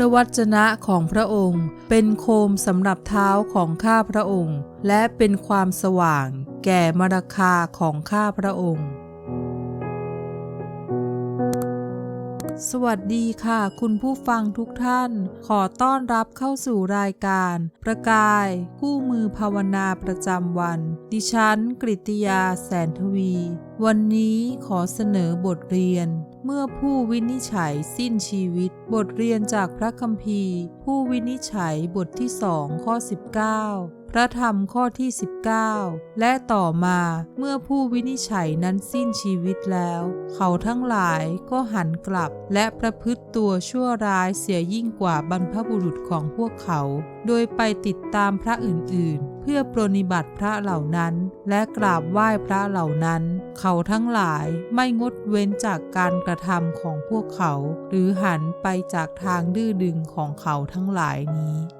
ระวจนะของพระองค์ เป็นโคมสำหรับเท้าของข้าพระองค์ และเป็นความสว่าง แก่มรคาของข้าพระองค์ สวัสดีค่ะ คุณผู้ฟังทุกท่าน ขอต้อนรับเข้าสู่รายการ ประกาย คู่มือภาวนาประจำวัน ดิฉันกริตยาแสนทวี วันนี้ขอเสนอบทเรียน เมื่อผู้วินิจฉัยสิ้นชีวิต บทเรียนจากพระคัมภีร์ ผู้วินิจฉัยบทที่สองข้อ 19 พระธรรมข้อที่ 19 และต่อมาเมื่อผู้วินิจฉัยนั้นสิ้นชีวิตแล้ว เขาทั้งหลายก็หันกลับ และประพฤติตัวชั่วร้ายเสียยิ่งกว่าบรรพบุรุษของพวกเขา โดยไปติดตามพระอื่นๆ เพื่อปรนิบัติพระเหล่านั้น และกราบไหว้พระเหล่านั้น เขาทั้งหลายไม่งดเว้นจากการกระทำของพวกเขา หรือหันไปจากทางดื้อดึงของเขาทั้งหลายนี้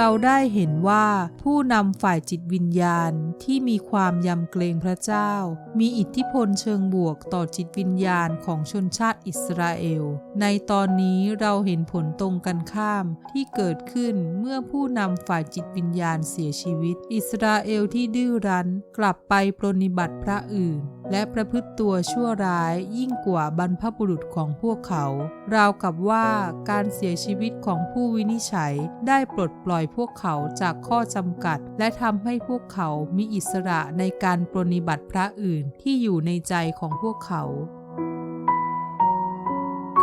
เราได้เห็นว่าผู้นำฝ่ายจิตวิญญาณที่มีความยำเกรงพระเจ้า มีอิทธิพลเชิงบวกต่อจิตวิญญาณของชนชาติอิสราเอล ในตอนนี้เราเห็นผลตรงกันข้ามที่เกิดขึ้นเมื่อผู้นำฝ่ายจิตวิญญาณเสียชีวิต อิสราเอลที่ดื้อรั้นกลับไปปรนนิบัติพระอื่น และประพฤติตัวชั่วร้ายยิ่งกว่าบรรพบุรุษของพวกเขา ราวกับว่าการเสียชีวิตของผู้วินิจฉัยได้ปลดปล่อยพวกเขาจากข้อจำกัด และทำให้พวกเขามีอิสระในการปรนิบัติพระอื่นที่อยู่ในใจของพวกเขา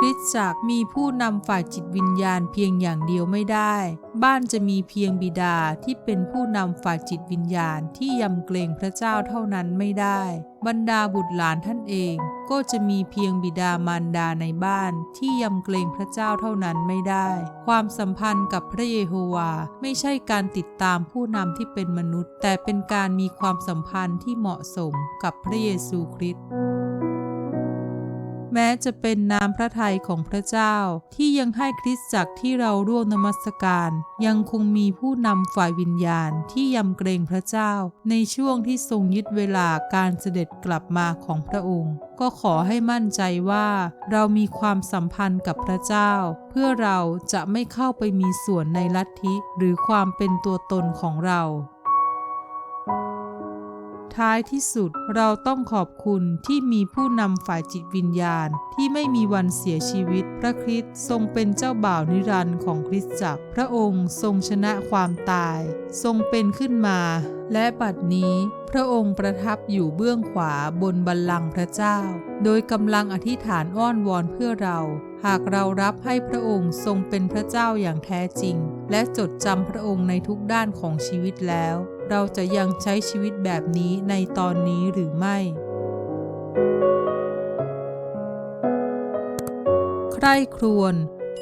ริสตจักรมีผู้นำฝ่ายจิตวิญญาณเพียงอย่างเดียวไม่ได้ บ้านจะมีเพียงบิดาที่เป็นผู้นำฝ่ายจิตวิญญาณที่ยำเกรงพระเจ้าเท่านั้นไม่ได้ บรรดาบุตรหลานท่านเอง ก็จะมีเพียงบิดามารดาในบ้านที่ยำเกรงพระเจ้าเท่านั้นไม่ได้ ความสัมพันธ์กับพระเยโฮวาไม่ใช่การติดตามผู้นำที่เป็นมนุษย์ แต่เป็นการมีความสัมพันธ์ที่เหมาะสมกับพระเยซูคริสต์ แม้จะเป็นน้ำพระทัยของพระเจ้า ที่ยังให้คริสตจักรที่เราร่วมนมัสการ ยังคงมีผู้นำฝ่ายวิญญาณที่ยำเกรงพระเจ้า ในช่วงที่ทรงยึดเวลาการเสด็จกลับมาของพระองค์ ก็ขอให้มั่นใจว่าเรามีความสัมพันธ์กับพระเจ้า เพื่อเราจะไม่เข้าไปมีส่วนในลัทธิหรือความเป็นตัวตนของเรา ท้ายที่สุดเราต้องขอบคุณที่มีผู้นำฝ่ายจิตวิญญาณ ที่ไม่มีวันเสียชีวิต พระคริสต์ทรงเป็นเจ้าบ่าวนิรันดร์ของคริสตจักร พระองค์ทรงชนะความตาย ทรงเป็นขึ้นมา และบัดนี้พระองค์ประทับอยู่เบื้องขวาบนบัลลังก์พระเจ้า โดยกำลังอธิษฐานอ้อนวอนเพื่อเราหากเรารับให้พระองค์ทรงเป็นพระเจ้าอย่างแท้จริง และจดจำพระองค์ในทุกด้านของชีวิตแล้ว เราจะยังใช้ชีวิตแบบนี้ในตอนนี้หรือไม่ ใคร่ครวญ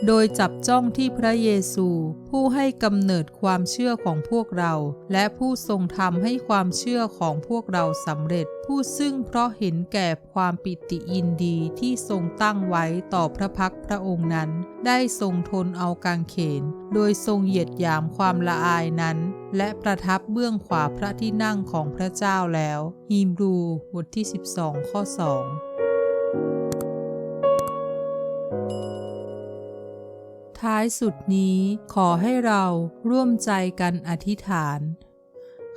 โดยจับจ้องที่พระเยซู ผู้ให้กำเนิดความเชื่อของพวกเรา และผู้ทรงทำให้ความเชื่อของพวกเราสำเร็จ ผู้ซึ่งเพราะเห็นแก่ความปิติยินดีที่ทรงตั้งไว้ต่อพระพักพระองค์นั้น ได้ทรงทนเอากางเขน โดยทรงเหยียดยามความละอายนั้น และประทับเบื้องขวาพระที่นั่งของพระเจ้าแล้วฮีบรูบทที่ 12 ข้อ 2 ท้ายสุดนี้ขอให้เราร่วมใจกันอธิษฐาน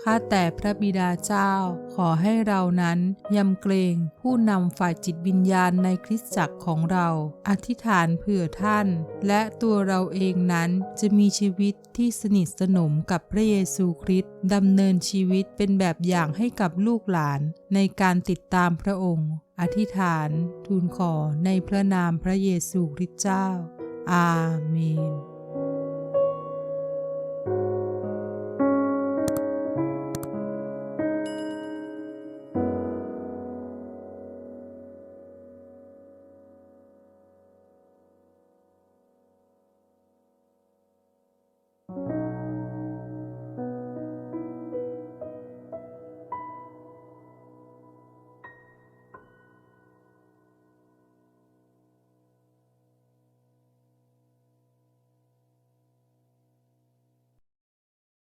ข้าแต่พระบิดาเจ้า ขอให้เรานั้นยำเกรงผู้นำฝ่ายจิตวิญญาณในคริสตจักรของเรา อธิษฐานเผื่อท่าน และตัวเราเองนั้นจะมีชีวิตที่สนิทสนมกับพระเยซูคริสต์ดำเนินชีวิตเป็นแบบอย่างให้กับลูกหลาน ในการติดตามพระองค์ อธิษฐาน ทูลขอในพระนามพระเยซูคริสต์เจ้า อาเมน